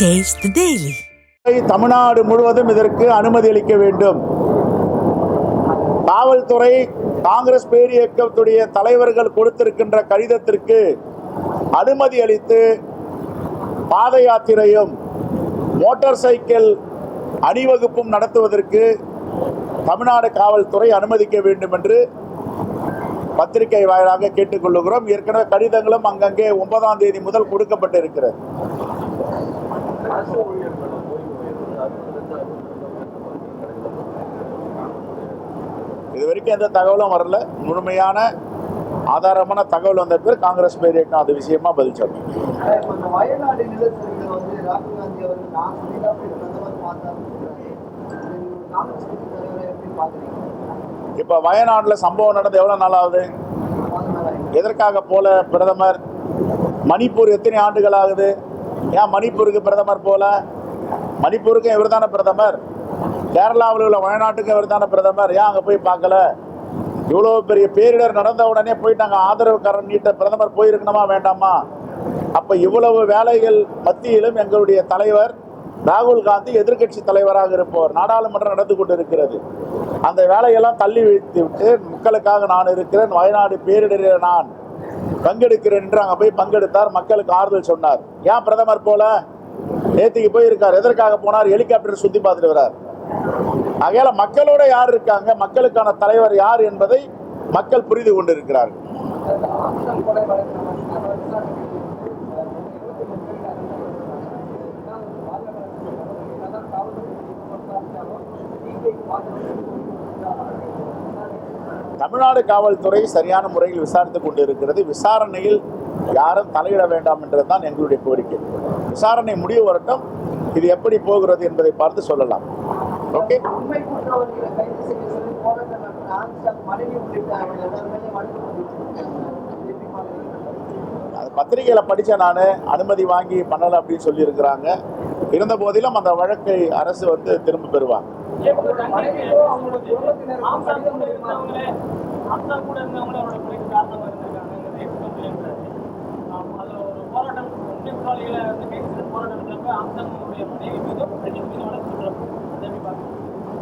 Taste daily Tamil Nadu முழுவதும் இதற்கு அனுமதி அளிக்க வேண்டும். காவல்துறை காங்கிரஸ் பேரியக்கத்துடைய தலைவர்கள் கொடுத்திருக்கின்ற கடிதத்திற்கு அனுமதி அளித்து பாத யாத்திரையும் மோட்டார் சைக்கிள் அணிவகுப்பும் நடத்துவதற்கு தமிழ்நாடு காவல்துறை அனுமதிக்க வேண்டும் என்று பத்திரிகை வாயிலாக கேட்டுக்கொள்ளுகிறோம். ஏற்கனவே கடிதங்களும் அங்கங்கே ஒன்பதாம் தேதி முதல் கொடுக்கப்பட்டிருக்கிறது. இது வரைக்கும் எந்த தகவலும் வரல. முழுமையான ஆதாரமான தகவல் வந்த பிறகு காங்கிரஸ் பேரியக்கம் அது விஷயமா பதில் சொல்லும் இப்போ இந்த வயநாடு நிலச்சரிவில் வந்து ராகுல் காந்தி அவர்கள் நான் சொல்லிதான் போய் பிரதமர் பார்த்தாருன்னு சொல்றாரு. இது ஒரு காங்கிரஸ் கட்சி தலைவரை எப்படி பாக்குறீங்க இப்போ வயநாட்டில் சம்பவம் நடந்து எவ்வளோ நாள் ஆகுது? எதற்காக போல பிரதமர்? மணிப்பூர் எத்தனை ஆண்டுகள் ஆகுது? ஏன் மணிப்பூருக்கு பிரதமர் போல? மணிப்பூருக்கும் இவர் தானே பிரதமர்? கேரளாவில் உள்ள வயநாட்டுக்கும் இவர் தானே பிரதமர்? ஏன் அங்கே போய் பார்க்கல? இவ்வளோ பெரிய பேரிடர் நடந்த உடனே போயிட்டு அங்கே ஆதரவுக்காரன் நீட்ட பிரதமர் போயிருக்கணுமா வேண்டாமா? அப்போ இவ்வளவு வேலைகள் மத்தியிலும் எங்களுடைய தலைவர் ராகுல் காந்தி எதிர்க்கட்சி தலைவராக இருப்பவர் நாடாளுமன்றம் நடந்து கொண்டு இருக்கிறது அந்த வேலையெல்லாம் தள்ளி வைத்து விட்டு மக்களுக்காக நான் இருக்கிறேன் வயநாடு பேரிடரில் நான். பங்கெடுக்கிறேன் என்று அங்கே போய் பங்கெடுத்தார். மக்களுக்கு ஆறுதல் சொன்னார். ஏன் பிரதமர் போல? நேத்திக்கு போயிருக்கார். எதற்காக போனார்? ஹெலிகாப்டர் சுத்தி பார்த்துட்டு வர்றார் ஆகையால மக்களோட யார் இருக்காங்க? மக்களுக்கான தலைவர் யார் என்பதை மக்கள் புரிந்து கொண்டிருக்கிறார்கள். Thank you. தமிழ்நாடு காவல்துறை சரியான முறையில் விசாரித்துக் கொண்டிருக்கிறது. விசாரணையில் யாரும் தலையிட வேண்டாம் என்றதுதான் எங்களுடைய கோரிக்கை. விசாரணை முடிவு வரட்டும். இது எப்படி போகிறது என்பதை பார்த்து சொல்லலாம். ஓகே? அது பத்திரிகையில் படித்த நான். அனுமதி வாங்கி பண்ணலை அப்படின்னு சொல்லியிருக்கிறாங்க. இருந்த போதிலும் அந்த வழக்கை அரசு வந்து திரும்ப பெறுவாங்க.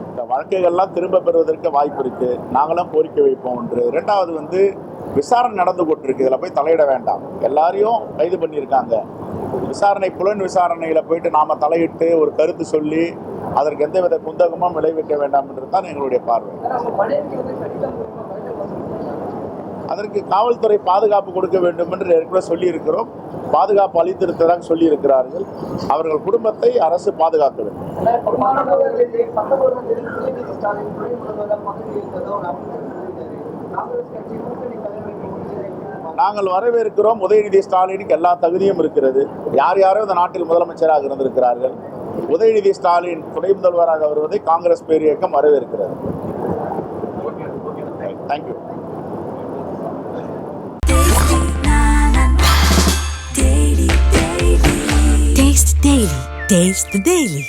இந்த வழக்குகள்லாம் திரும்ப பெறுவதற்கு வாய்ப்பு இருக்கு. நாங்களும் கோரிக்கை வைப்போம் ஒன்று. இரண்டாவது வந்து விசாரணை நடந்து கொண்டிருக்கு. இதில் போய் தலையிட வேண்டாம். எல்லாரையும் கைது பண்ணியிருக்காங்க. விசாரணை புலன் விசாரணையில் போயிட்டு நாம் தலையிட்டு ஒரு கருத்து சொல்லி அதற்கு எந்தவித குந்தகமும் விளைவிக்க வேண்டாம் என்று தான் எங்களுடைய பார்வை. அதற்கு காவல்துறை பாதுகாப்பு கொடுக்க வேண்டும் என்று ஏற்கனவே சொல்லியிருக்கிறோம். பாதுகாப்பு அளித்திருக்கிறதாக சொல்லியிருக்கிறார்கள். அவர்கள் குடும்பத்தை அரசு பாதுகாக்க வேண்டும். காங்கிரஸ் கட்சி கூட்டணி தலைவர்கள் முடிஞ்சதை எப்படி பார்க்கறீங்க? நாங்கள் வரவேற்கிறோம் உதயநிதி ஸ்டாலினுக்கு எல்லா தகுதியும் இருக்கிறது யார் யாரோ இந்த நாட்டில் முதலமைச்சராக இருந்திருக்கிறார்கள் உதயநிதி ஸ்டாலின் துணை முதல்வராக வருவதை காங்கிரஸ் பேரியக்கம் வரவேற்கிறது thank you Taste the Daily. Taste the Daily.